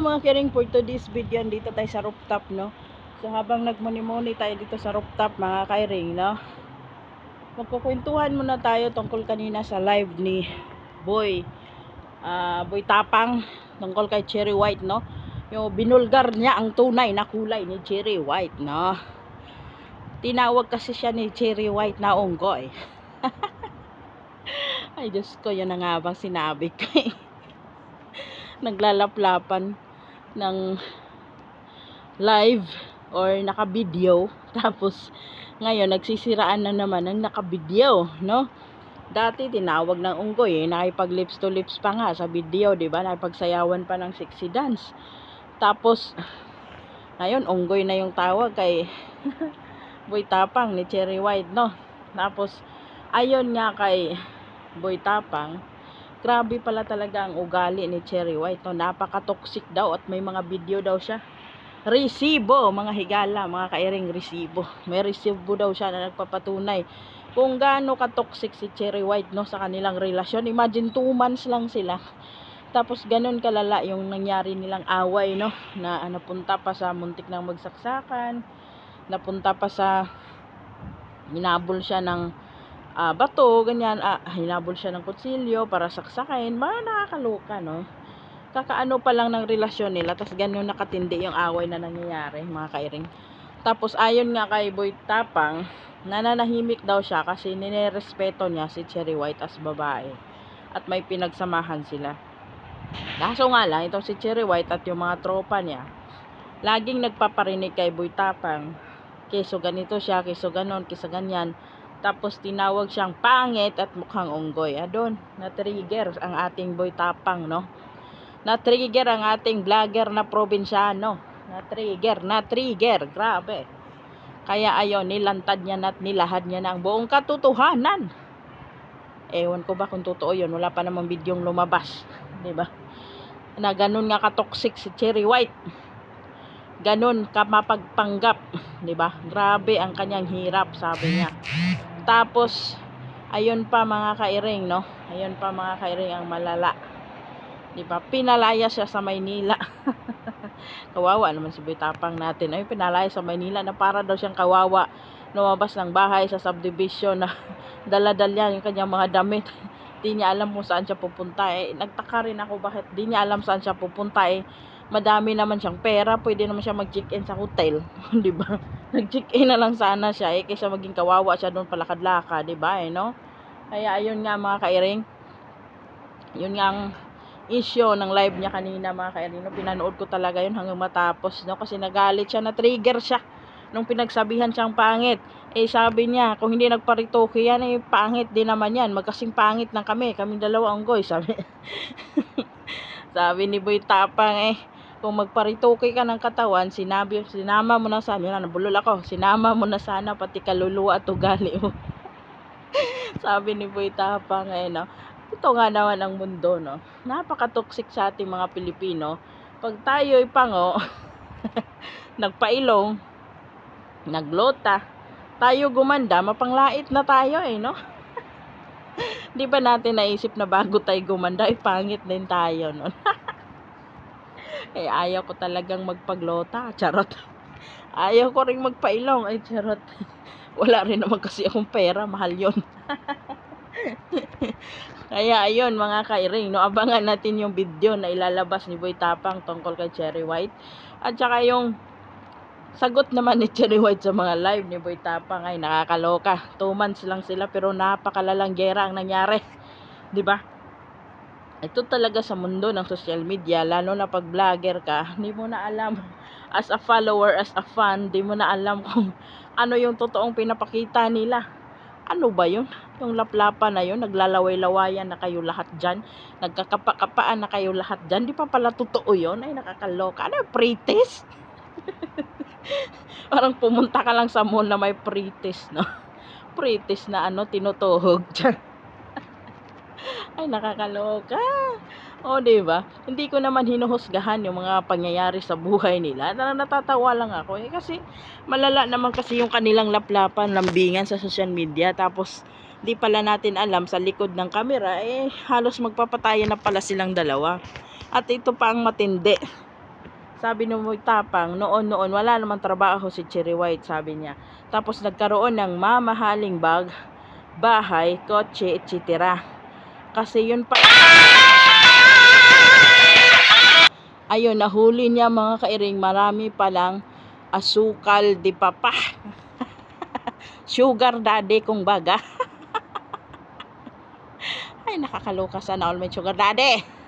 mga kiring for today's video dito tayo sa rooftop no? So habang nagmuni-muni tayo dito sa rooftop mga kairing no? Magkukwentuhan muna tayo tungkol kanina sa live ni Boy ah Boy Tapang tungkol kay Cherry White no? Yung binulgar niya ang tunay na kulay ni Cherry White no? Tinawag kasi siya ni Cherry White na unggoy. Ay Diyos ko yun na nga bang sinabi ko eh. Naglalaplapan ng live or naka-video. Tapos ngayon nagsisiraan na naman ng naka-video no? Dati tinawag ng unggoy eh nakipag lips to lips pa nga sa video di ba? Nakipagsayawan pa ng sexy dance. Tapos ngayon unggoy na yung tawag kay Boy Tapang ni Cherry White no? Tapos ayon nga kay Boy Tapang grabe pala talaga ang ugali ni Cherry White. No? Napaka-toxic daw at may mga video daw siya. Resibo, mga higala, mga kairing resibo. May resibo daw siya na nagpapatunay kung gaano ka-toxic si Cherry White no, sa kanilang relasyon. Imagine 2 months lang sila. Tapos ganun kalala yung nangyari nilang away no, na ah, napunta pa sa muntik ng magsaksakan, napunta pa sa hinabol siya ng ah, bato, ganyan, ah, hinabol siya ng kutsilyo para saksakin, mga nakakaloka, no? Kakaano pa lang ng relasyon nila, tapos ganyan nakatindi yung away na nangyayari, mga kairing. Tapos ayon nga kay Boy Tapang, nananahimik daw siya kasi ninerespeto niya si Cherry White as babae. At may pinagsamahan sila. Kaso nga lang, ito si Cherry White at yung mga tropa niya, laging nagpaparinig kay Boy Tapang, keso ganito siya, keso ganon, keso ganyan, tapos tinawag siyang pangit at mukhang unggoy. Adon, na-trigger ang ating boy tapang, no? Na-trigger ang ating vlogger na probinsyano. Na-trigger, na-trigger. Grabe. Kaya ayon, nilantad niya na at nilahad niya na ang buong katotohanan. Ewan ko ba kung totoo yun. Wala pa namang bidyong lumabas. ba? Na ganun nga ka-toxic si Cherry White. Ganun ka mapagpanggap. ba? Grabe ang kanyang hirap, sabi niya. Tapos, ayun pa mga kairing, no? Ayun pa mga kairing ang malala. Di ba? Pinalaya siya sa Maynila. kawawa naman si Bitapang natin. Ay, pinalaya sa Maynila na para daw siyang kawawa. Lumabas ng bahay sa subdivision na daladal yung kanyang mga damit. di niya alam kung saan siya pupunta. Eh, nagtaka rin ako bakit di niya alam saan siya pupunta. Eh, madami naman siyang pera. Pwede naman siya mag-check-in sa hotel. di ba? Nag-check-in na lang sana siya eh kaysa maging kawawa siya doon palakad-laka, 'di ba? Eh, no? Kaya ayun nga mga kairing. Yun nga ang issue ng live niya kanina mga kairing. No? Pinanood ko talaga yun hanggang matapos, no? Kasi nagalit siya, na-trigger siya nung pinagsabihan siyang pangit. Eh sabi niya, kung hindi nagparitoke yan, eh pangit din naman yan. Magkasing pangit lang kami, kaming dalawa ang goy, sabi. sabi ni Boy Tapang eh, kung magparitoke ka ng katawan, sinabi, sinama mo na sana, yun na, nabulol ako, sinama mo na sana pati kaluluwa at ugali mo. Sabi ni Boy Tapang, eh, no? Ito nga naman ang mundo, no? Napaka-toxic sa ating mga Pilipino. Pag tayo'y pango, nagpailong, naglota, tayo gumanda, mapanglait na tayo, eh, no? Di ba natin naisip na bago tayo gumanda, ay pangit din tayo, no? Eh, ayaw ko talagang magpaglota. Charot. Ayaw ko rin magpailong. Ay, charot. Wala rin naman kasi akong pera. Mahal yon Kaya, ayun, mga kairing. No, abangan natin yung video na ilalabas ni Boy Tapang tungkol kay Cherry White. At saka yung sagot naman ni Cherry White sa mga live ni Boy Tapang ay nakakaloka. Two months lang sila pero napakalalang gera ang nangyari. 'Di ba? Ito talaga sa mundo ng social media, lalo na pag vlogger ka, hindi mo na alam, as a follower, as a fan, hindi mo na alam kung ano yung totoong pinapakita nila. Ano ba yun? Yung laplapan na yun, naglalaway-lawayan na kayo lahat dyan, nagkakapa-kapaan na kayo lahat dyan, di pa pala totoo yun? Ay, nakakaloka. Ano yung pretest? Parang pumunta ka lang sa mall na may pretest, no? Pretest na ano, tinutuhog dyan. Ay, nakakaloka. O, oh, ba? Hindi ko naman hinuhusgahan yung mga pangyayari sa buhay nila. Na natatawa lang ako eh kasi malala naman kasi yung kanilang laplapan, lambingan sa social media tapos di pala natin alam sa likod ng kamera eh halos magpapatayan na pala silang dalawa. At ito pa ang matindi. Sabi nung tapang, noon-noon, wala namang trabaho si Cherry White, sabi niya. Tapos nagkaroon ng mamahaling bag, bahay, kotse, etc. Kasi yun pa... Ayun, nahuli niya mga kairing, marami palang asukal di papa. Sugar daddy kung baga. Ay, nakakaloka sana all may sugar daddy.